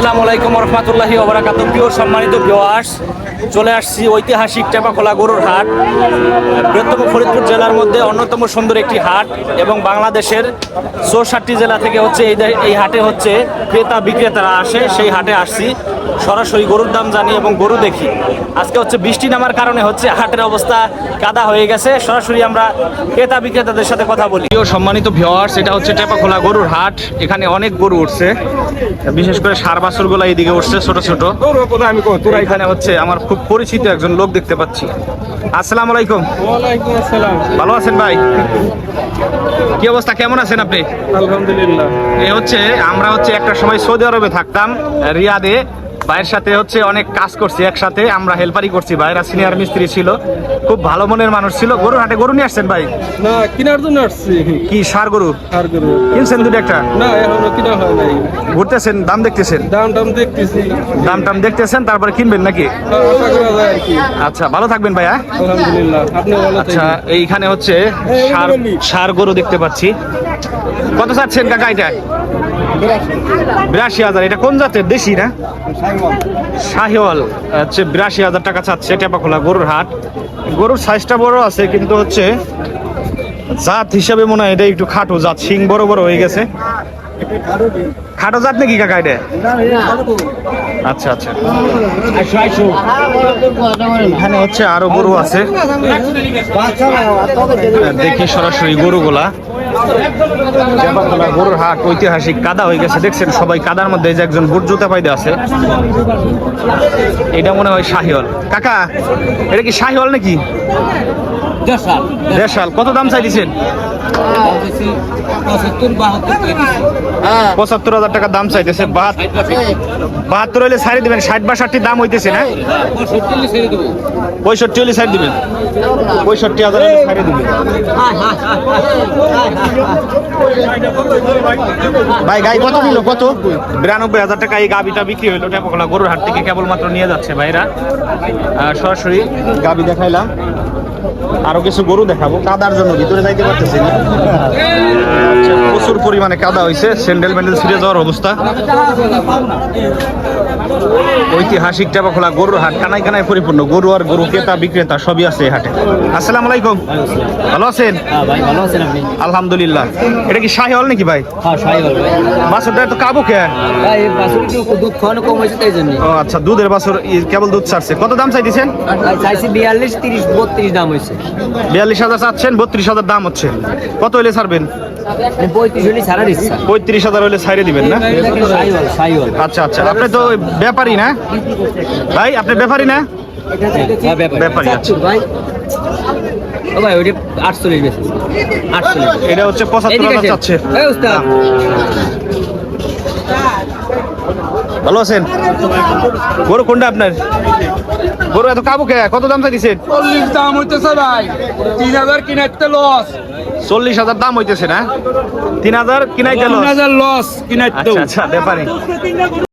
আসসালামু আলাইকুম রহমতুল্লাহি ওবরাকাত প্রিয় সম্মানিত ভিওয়ার্স চলে আসছি ঐতিহাসিক টেপাখোলা গরুর হাট। বৃহত্তম ফরিদপুর জেলার মধ্যে অন্যতম সুন্দর একটি হাট এবং বাংলাদেশের চৌষট্টি জেলা থেকে হচ্ছে এই এই হাটে হচ্ছে ক্রেতা বিক্রেতারা আসে, সেই হাটে আসছি। সরাসরি গরুর দাম জানি এবং গরু দেখি। আজকে হচ্ছে বৃষ্টি নামার কারণে হচ্ছে হাটের অবস্থা কাদা হয়ে গেছে। সরাসরি আমরা ক্রেতা বিক্রেতাদের সাথে কথা বলি। প্রিয় সম্মানিত ভিওয়ার্স এটা হচ্ছে টেপাখোলা গরুর হাট। এখানে অনেক গরু উঠছে, বিশেষ করে সার বাছুরগুলো এইদিকে উঠছে ছোট ছোট। এখানে হচ্ছে আমার খুব পরিচিত একজন লোক দেখতে পাচ্ছি। আসসালাম আলাইকুম। ভালো আছেন ভাই? কি অবস্থা? কেমন আছেন আপনি? আলহামদুলিল্লাহ। এ হচ্ছে আমরা হচ্ছে একটা সময় সৌদি আরবে থাকতাম রিয়াদে। ভাইয়ের সাথে হচ্ছে অনেক কাজ করছি একসাথে। আমরা হেল্পারি করছি ভাইরা সিনিয়র মিস্ত্রি ছিল। খুব ভালো মনের মানুষ ছিল। গরু হাটে গরু নিয়ে আসছেন ভাই? না কেনার জন্য আসছি। কি সার গরু? আর করব কিনছেন দুটো একটা? না এখনও কিনা হয় নাই। ঘুরতেছেন দাম দেখতেছেন? দাম টাম দেখতেছি। দাম টাম দেখতেছেন তারপরে কিনবেন নাকি? আশা করা যায় আর কি। আচ্ছা ভালো থাকবেন ভাইয়া। আলহামদুলিল্লাহ। আপনি ভালো আচ্ছা এইখানে হচ্ছে সার সার গরু দেখতে পাচ্ছি। কত চাচ্ছেন কাকা এটা? বিরাশি হাজার। এটা কোন জাতের? দেশি না? শাহিওয়াল। হচ্ছে বিরাশি হাজার টাকা চাচ্ছে টেপাখোলা গরুর হাট। গরুর সাইজটা বড় আছে, কিন্তু হচ্ছে জাত হিসাবে মনে হয় এটা একটু খাটো জাত। শিং বড় বড় হয়ে গেছে। খাটো জাত নাকি কাকা এটা? আচ্ছা আচ্ছা। এখানে হচ্ছে আরও গরু আছে। দেখি সরাসরি গরুগুলা। জামাখোলা গরুর হাট ঐতিহাসিক কাদা হয়ে গেছে। দেখছেন সবাই কাদার মধ্যে যে একজন বুট জুতা পাইতে আছে। এটা মনে হয় শাহিওয়াল। কাকা, এটা কি শাহিওয়াল নাকি? দেড়শাল কত দাম চাই দিচ্ছেন পঁচাত্তর হাজার টাকা দাম চাইতেছে বাহাত- বাহাত্তর হলে ছাড়ি দিবেন ষাট বা ষাটটি দাম হইতেছে না? পঁয়ষট্টি হলে ছাড়ি দিবেন। পঁয়ষট্টি হাজার হলে ছাড়ি দিবেন। ভাই গাই কত নিল কত? বিরানব্বই হাজার টাকা এই গাবিটা বিক্রি হইল? টেপকলা গরুর হাট থেকে কেবলমাত্র নিয়ে যাচ্ছে ভাইরা। সরাসরি গাবি দেখাইলাম। আরও কিছু গরু দেখাবো। কাদার জন্য ভিতরে যাইতে পারতেছি না। আচ্ছা, প্রচুর পরিমাণে কাদা হয়েছে স্যান্ডেল ম্যান্ডেল ছিঁড়ে যাওয়ার অবস্থা। ঐতিহাসিক টেপাখোলা গরুর হাট কানায় কানায় পরিপূর্ণ গরু আর গরু ক্রেতা বিক্রেতা সবই আছে এই হাটে। আসসালামু আলাইকুম। ভালো আছেন? হ্যাঁ ভাই ভালো আছেন আপনি? আলহামদুলিল্লাহ। এটা কি শাহি হল নাকি ভাই? হ্যাঁ বাছরটা তো কাবু কে ভাই বাছুর দুধ খাওয়ানো কম হয়েছে তাই জন্য। ও আচ্ছা দুধের বাছর কেবল দুধ ছাড়ছে। কত দাম চাইতেছেন? চাইছি বিয়াল্লিশ তিরিশ বত্রিশ দাম হয়েছে। বিয়াল্লিশ হাজার চাচ্ছেন বত্রিশ হাজার দাম হচ্ছে। কত হলে ছাড়বেন? পঁয়ত্রিশ হাজার হলে ছাড়ে দিবেন না? আচ্ছা আচ্ছা। আপনি তো ব্যাপারী না? ভাই আপনি ব্যাপারী না? ব্যাপারী। আচ্ছা। ভাই। ও ভাই ওইটা আটচল্লিশ বেশি আটচল্লিশ। এটা হচ্ছে পঁচাত্তর চাচ্ছে। ভালো আছেন? গরু কোনটা আপনার? গরু এত কাবু কে? কত দাম চাইছেন চল্লিশ দাম হইতেছে ভাই। তিন হাজার কিনাইতে লস। চল্লিশ হাজার দাম হইতেছে না? তিন হাজার কিনাইতে তিন লস। হাজার লস কিনাইতে আচ্ছা আচ্ছা ব্যাপারী।